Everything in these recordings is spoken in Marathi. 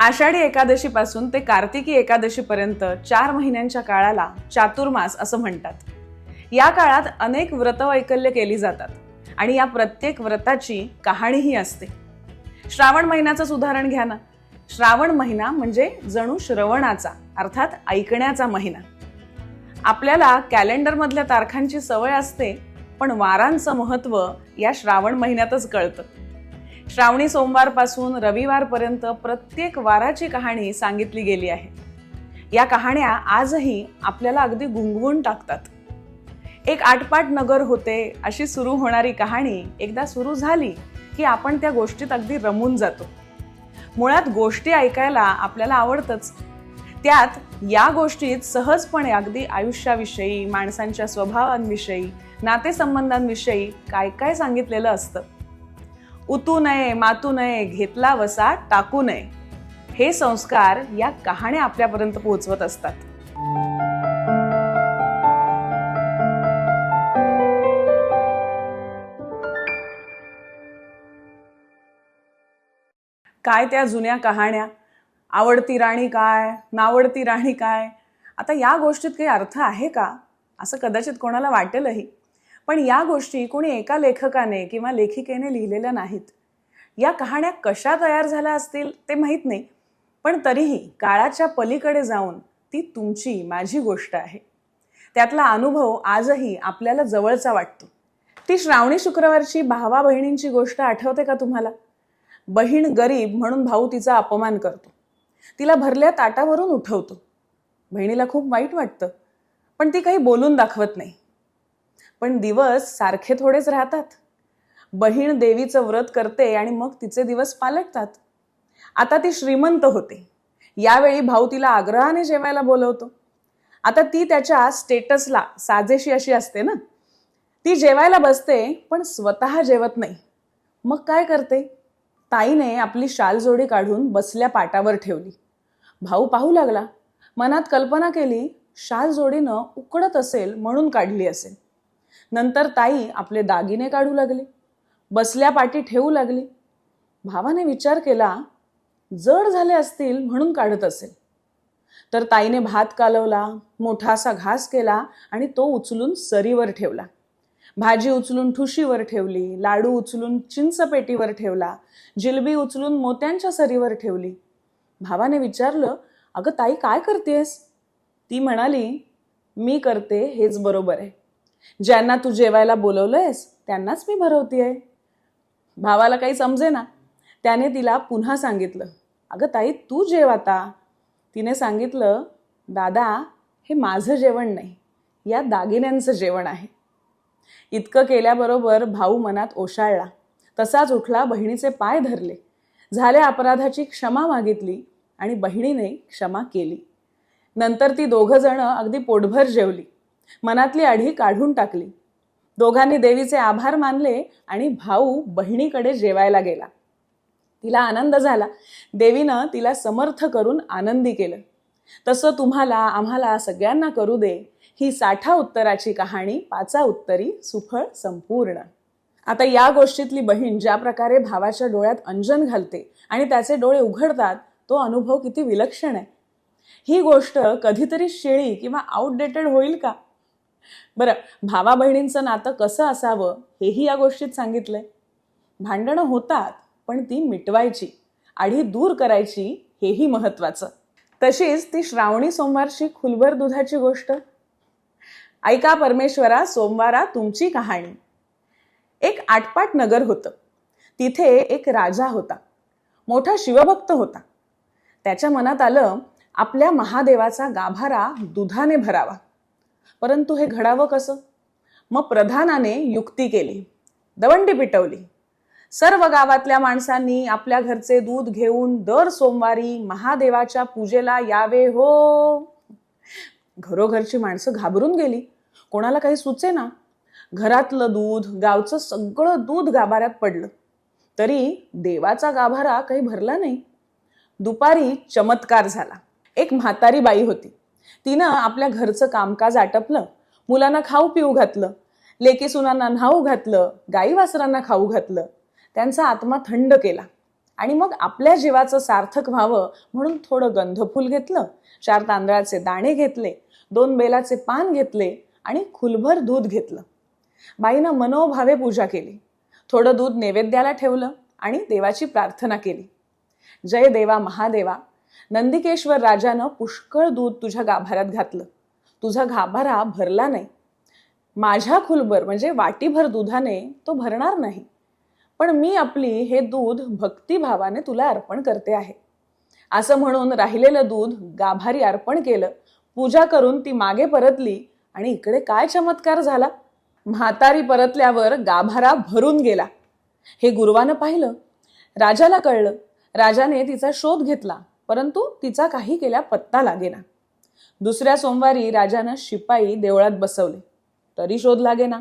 आषाढी एकादशीपासून ते कार्तिकी एकादशीपर्यंत चार महिन्यांच्या काळाला चातुर्मास असं म्हणतात. या काळात अनेक व्रतवैकल्य केली जातात आणि या प्रत्येक व्रताची कहाणीही असते. श्रावण महिन्याचंच उदाहरण घ्या ना. श्रावण महिना म्हणजे जणू श्रवणाचा अर्थात ऐकण्याचा महिना. आपल्याला कॅलेंडरमधल्या तारखांची सवय असते पण वारांचं महत्त्व या श्रावण महिन्यातच कळतं. श्रावणी सोमवारपासून रविवारपर्यंत प्रत्येक वाराची कहाणी सांगितली गेली आहे. या कहाण्या आजही आपल्याला अगदी गुंगवून टाकतात. एक आटपाट नगर होते अशी सुरू होणारी कहाणी एकदा सुरू झाली की आपण त्या गोष्टीत अगदी रमून जातो. मुळात गोष्टी ऐकायला आपल्याला आवडतंच. त्यात या गोष्टीत सहजपणे अगदी आयुष्याविषयी माणसांच्या स्वभावांविषयी नातेसंबंधांविषयी काय काय सांगितलेलं असतं. उतू नये मातू नये घेतला वसा टाकू नये. हे संस्कार या कहाण्या आपल्यापर्यंत पोहोचवत असतात. काय त्या जुन्या कहाण्या? आवडती राणी काय? नावडती राणी काय? आता या गोष्टीत काही अर्थ आहे का? असं कदाचित कोणाला वाटेलही. पण या गोष्टी कोणी एका लेखकाने किंवा लेखिकेने लिहिलेल्या नाहीत. या कहाण्या कशा तयार झाल्या असतील ते माहीत नाही पण तरीही काळाच्या पलीकडे जाऊन ती तुमची माझी गोष्ट आहे. त्यातला अनुभव आजही आपल्याला जवळचा वाटतो. ती श्रावणी शुक्रवारची भावा बहिणींची गोष्ट आठवते का तुम्हाला? बहीण गरीब म्हणून भाऊ तिचा अपमान करतो. तिला भरल्या ताटावरून उठवतो. बहिणीला खूप वाईट वाटतं पण ती काही बोलून दाखवत नाही. पण दिवस सारखे थोडेच राहतात. बहीण देवीचं व्रत करते आणि मग तिचे दिवस पालटतात. आता ती श्रीमंत होते. यावेळी भाऊ तिला आग्रहाने जेवायला बोलवतो. आता ती त्याच्या स्टेटसला साजेशी अशी असते ना. ती जेवायला बसते पण स्वतः जेवत नाही. मग काय करते? ताईने आपली शाल जोडी काढून बसल्या पाटावर ठेवली. भाऊ पाहू लागला. मनात कल्पना केली शाल जोडीनं उकडत असेल म्हणून काढली असेल. नंतर ताई आपले दागिने काढू लागली. बसल्या पाठी ठेवू लागली. भावाने विचार केला जड झाले असतील म्हणून काढत असेल. तर ताईने भात कालवला मोठासा घास केला आणि तो उचलून सरीवर ठेवला. भाजी उचलून ठुशीवर ठेवली लाडू उचलून चिंचपेटीवर ठेवला जिलबी उचलून मोत्यांच्या सरीवर ठेवली. भावाने विचारलं अगं ताई काय करतेस? ती म्हणाली मी करते हेच बरोबर आहे. ज्यांना तू जेवायला बोलवलंयस त्यांनाच मी भरवतीये. भावाला काही समजे ना त्याने तिला पुन्हा सांगितलं अगं ताई तू जेव आता तिने सांगितलं दादा हे माझं जेवण नाही या दागिन्यांचं जेवण आहे. इतकं केल्याबरोबर भाऊ मनात ओशाळला. तसाच उठला बहिणीचे पाय धरले. झाल्या अपराधाची क्षमा मागितली आणि बहिणीने क्षमा केली. नंतर ती दोघं जण अगदी पोटभर जेवली. मनातली आढी काढून टाकली. दोघांनी देवीचे आभार मानले आणि भाऊ बहिणीकडे जेवायला गेला. तिला आनंद झाला. देवीनं तिला समर्थ करून आनंदी केलं. तसं तुम्हाला आम्हाला सगळ्यांना करू दे. ही साठा उत्तराची कहाणी पाचा उत्तरी सुफळ संपूर्ण. आता या गोष्टीतली बहीण ज्या प्रकारे भावाच्या डोळ्यात अंजन घालते आणि त्याचे डोळे उघडतात तो अनुभव किती विलक्षण आहे. ही गोष्ट कधीतरी शेळी किंवा आउटडेटेड होईल का? बरं भावा बहिणींचं नातं कसं असावं हेही या गोष्टीत सांगितलंय. भांडणं होतात पण ती मिटवायची आधी दूर करायची हेही महत्वाचं तशीच ती श्रावणी सोमवारची खुलभर दुधाची गोष्ट. ऐका परमेश्वरा सोमवारा तुमची कहाणी. एक आटपाट नगर होतं. तिथे एक राजा होता. मोठा शिवभक्त होता. त्याच्या मनात आलं आपल्या महादेवाचा गाभारा दुधाने भरावा. परंतु हे घडावं कसं? मग प्रधानाने युक्ती केली. दवंडी पिटवली. सर्व गावातल्या माणसांनी आपल्या घरचे दूध घेऊन दर सोमवारी महादेवाच्या पूजेला यावे हो. घरोघरची माणसं घाबरून गेली. कोणाला काही सुचे ना? घरातलं दूध गावचं सगळं दूध गाभाऱ्यात पडलं. तरी देवाचा गाभारा काही भरला नाही. दुपारी चमत्कार झाला. एक म्हातारी बाई होती. तिनं आपल्या घरचं कामकाज आटपलं. मुलांना खाऊ पिऊ घातलं. लेकी सुनांना न्हाऊ घातलं. गाई वासरांना खाऊ घातलं. त्यांचा आत्मा थंड केला. आणि मग आपल्या जीवाचं सार्थक व्हावं म्हणून थोडं गंधफूल घेतलं. चार तांदळाचे दाणे घेतले. दोन बेलाचे पान घेतले. आणि खुलभर दूध घेतलं. बाईनं मनोभावे पूजा केली. थोडं दूध नैवेद्याला ठेवलं आणि देवाची प्रार्थना केली. जय देवा महादेवा. नंदिकेश्वर राजानं पुष्कळ दूध तुझ्या गाभाऱ्यात घातलं. तुझा गाभारा भरला नाही. माझ्या खुलभर म्हणजे वाटीभर दुधाने तो भरणार नाही. पण मी आपली हे दूध भक्तिभावाने तुला अर्पण करते आहे. असं म्हणून राहिलेलं दूध गाभारी अर्पण केलं. पूजा करून ती मागे परतली आणि इकडे काय चमत्कार झाला? म्हातारी परतल्यावर गाभारा भरून गेला. हे गुरुवानं पाहिलं. राजाला कळलं. राजाने तिचा शोध घेतला. परंतु तिचा काही केल्या पत्ता लागेना. दुसऱ्या सोमवारी राजानं शिपाई देवळात बसवले. तरी शोध लागेना.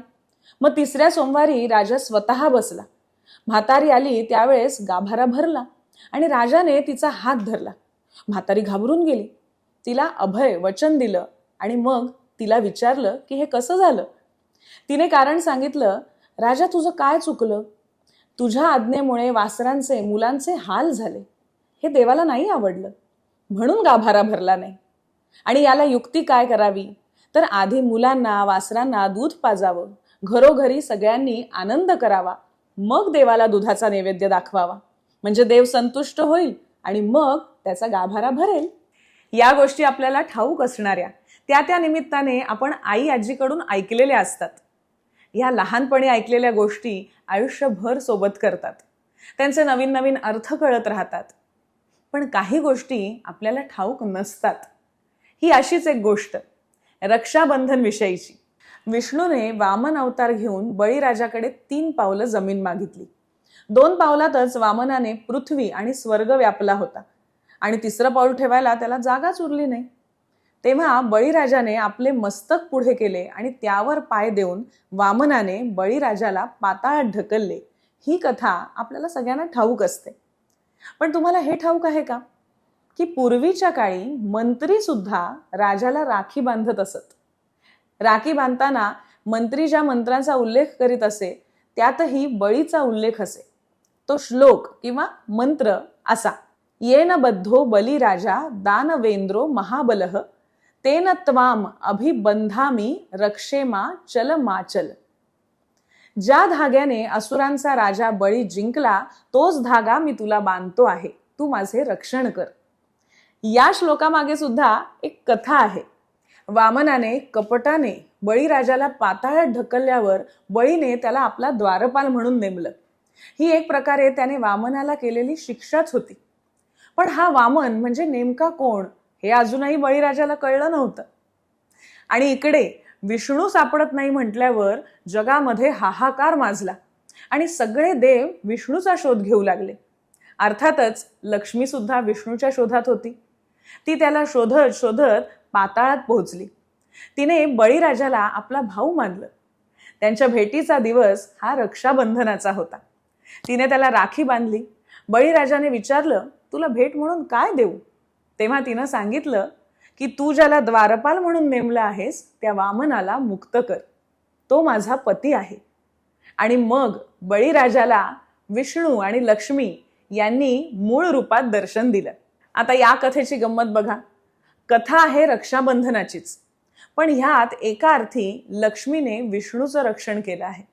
मग तिसऱ्या सोमवारी राजा स्वतः बसला. म्हातारी आली त्यावेळेस गाभारा भरला आणि राजाने तिचा हात धरला. म्हातारी घाबरून गेली. तिला अभय वचन दिलं आणि मग तिला विचारलं की हे कसं झालं? तिने कारण सांगितलं राजा तुझं काय चुकलं? तुझ्या आज्ञेमुळे वासरांचे मुलांचे हाल झाले. हे देवाला नाही आवडलं. म्हणून गाभारा भरला नाही. आणि याला युक्ती काय करावी? तर आधी मुलांना वासरांना दूध पाजावं. घरोघरी सगळ्यांनी आनंद करावा. मग देवाला दुधाचा नैवेद्य दाखवावा. म्हणजे देव संतुष्ट होईल आणि मग त्याचा गाभारा भरेल. या गोष्टी आपल्याला ठाऊक असणाऱ्या. त्या त्या निमित्ताने आपण आई आजीकडून ऐकलेल्या असतात. ह्या लहानपणी ऐकलेल्या गोष्टी आयुष्यभर सोबत करतात. त्यांचे नवीन नवीन अर्थ कळत राहतात. पण काही गोष्टी आपल्याला ठाऊक नसतात. ही अशीच एक गोष्ट रक्षाबंधन विषयीची विष्णूने वामन अवतार घेऊन बळीराजाकडे तीन पावलं जमीन मागितली. दोन पावलातच वामनाने पृथ्वी आणि स्वर्ग व्यापला होता आणि तिसरं पाऊल ठेवायला त्याला जागाच उरली नाही. तेव्हा बळीराजाने आपले मस्तक पुढे केले आणि त्यावर पाय देऊन वामनाने बळीराजाला पाताळात ढकलले. ही कथा आपल्याला सगळ्यांना ठाऊक असते. पण तुम्हाला हे ठाऊक आहे का? की पूर्वीच्या काळी मंत्री सुद्धा राजाला राखी बांधत असत. राखी बांधताना मंत्री ज्या मंत्रांचा उल्लेख करीत असे त्यातही बळीचा उल्लेख असे. तो श्लोक किंवा मंत्र असा येन बद्धो बलिराजा दानवेंद्रो महाबलः तेन त्वाम अभिबंधामी रक्षेमा चल माचल. ज्या धाग्याने असुरांचा राजा बळी जिंकला तोच धागा मी तुला बांधतो आहे. तू माझे रक्षण कर. या श्लोकामागे सुद्धा एक कथा आहे. वामनाने कपटाने बळीराजाला पाताळ्यात ढकलल्यावर बळीने त्याला आपला द्वारपाल म्हणून नेमलं. ही एक प्रकारे त्याने वामनाला केलेली शिक्षाच होती. पण हा वामन म्हणजे नेमका कोण हे अजूनही बळीराजाला कळलं नव्हतं. आणि इकडे विष्णू सापडत नाही म्हटल्यावर जगामध्ये हाहाकार माजला आणि सगळे देव विष्णूचा शोध घेऊ लागले. अर्थातच लक्ष्मी सुद्धा विष्णूच्या शोधात होती. ती त्याला शोधत शोधत पाताळात पोहोचली. तिने बळीराजाला आपला भाऊ मानलं. त्यांच्या भेटीचा दिवस हा रक्षाबंधनाचा होता. तिने त्याला राखी बांधली. बळीराजाने विचारलं तुला भेट म्हणून काय देऊ? तेव्हा तिनं सांगितलं की तू ज्याला द्वारपाल म्हणून नेमलं आहेस त्या वामनाला मुक्त कर. तो माझा पती आहे. आणि मग बळीराजाला विष्णू आणि लक्ष्मी यांनी मूळ रूपात दर्शन दिलं. आता या कथेची गंमत बघा. कथा आहे रक्षाबंधनाचीच. पण ह्यात एका अर्थी लक्ष्मीने विष्णूचं रक्षण केलं आहे.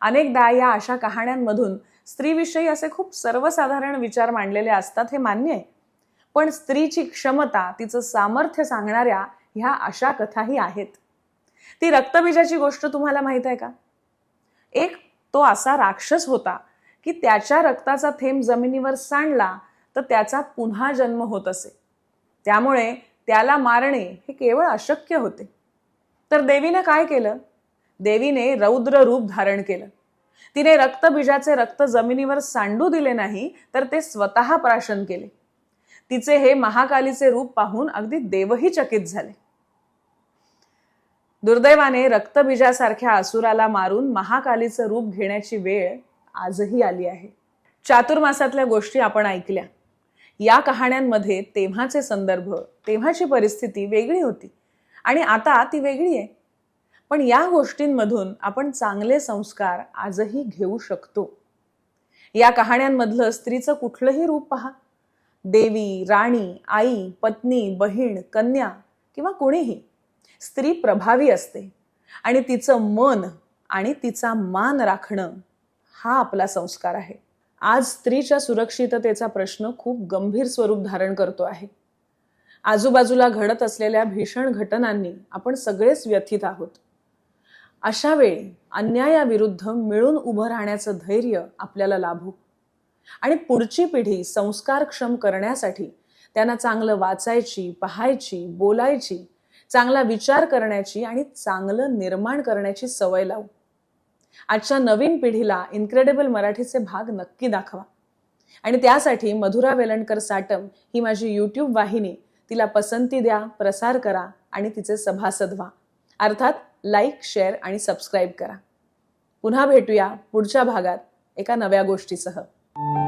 अनेकदा या अशा कहाण्यांमधून स्त्रीविषयी असे खूप सर्वसाधारण विचार मांडलेले असतात हे मान्य आहे. पण स्त्रीची क्षमता तिचं सामर्थ्य सांगणाऱ्या ह्या अशा कथाही आहेत. ती रक्तबीजाची गोष्ट तुम्हाला माहीत आहे का? एक तो असा राक्षस होता की त्याच्या रक्ताचा थेंब जमिनीवर सांडला तर त्याचा पुन्हा जन्म होत असे. त्यामुळे त्याला मारणे हे केवळ अशक्य होते. तर देवीने काय केलं? देवीने रौद्र रूप धारण केलं. तिने रक्तबीजाचे रक्त जमिनीवर सांडू दिले नाही तर ते स्वतः प्राशन केले. तिचे हे महाकालीचे रूप पाहून अगदी देवही चकित झाले. दुर्दैवाने रक्तबीजासारख्या असुराला मारून महाकालीचं रूप घेण्याची वेळ आजही आली आहे. चातुर्मासातल्या गोष्टी आपण ऐकल्या. या कहाण्यांमध्ये तेव्हाचे संदर्भ तेव्हाची परिस्थिती वेगळी होती आणि आता ती वेगळी आहे. पण या गोष्टींमधून आपण चांगले संस्कार आजही घेऊ शकतो. या कहाण्यांमधलं स्त्रीचं कुठलंही रूप पहा. देवी राणी आई पत्नी बहीण कन्या किंवा कोणीही स्त्री प्रभावी असते. आणि तिचं मन आणि तिचा मान राखणं हा आपला संस्कार आहे. आज स्त्रीच्या सुरक्षिततेचा प्रश्न खूप गंभीर स्वरूप धारण करतो आहे. आजूबाजूला घडत असलेल्या भीषण घटनांनी आपण सगळेच व्यथित आहोत. अशा वेळी अन्यायाविरुद्ध मिळून उभं राहण्याचं धैर्य आपल्याला लाभू आणि पुढची पिढी संस्कारक्षम करण्यासाठी त्यांना चांगलं वाचायची पाहायची बोलायची चांगला विचार करण्याची आणि चांगलं निर्माण करण्याची सवय लावू. आजच्या नवीन पिढीला इनक्रेडिबल मराठीचे भाग नक्की दाखवा. आणि त्यासाठी मधुरा वेलणकर साटम ही माझी यूट्यूब वाहिनी तिला पसंती द्या प्रसार करा आणि तिचे सभासद व्हा अर्थात लाईक शेअर आणि सबस्क्राईब करा. पुन्हा भेटूया पुढच्या भागात एका नव्या गोष्टीसह. thank you.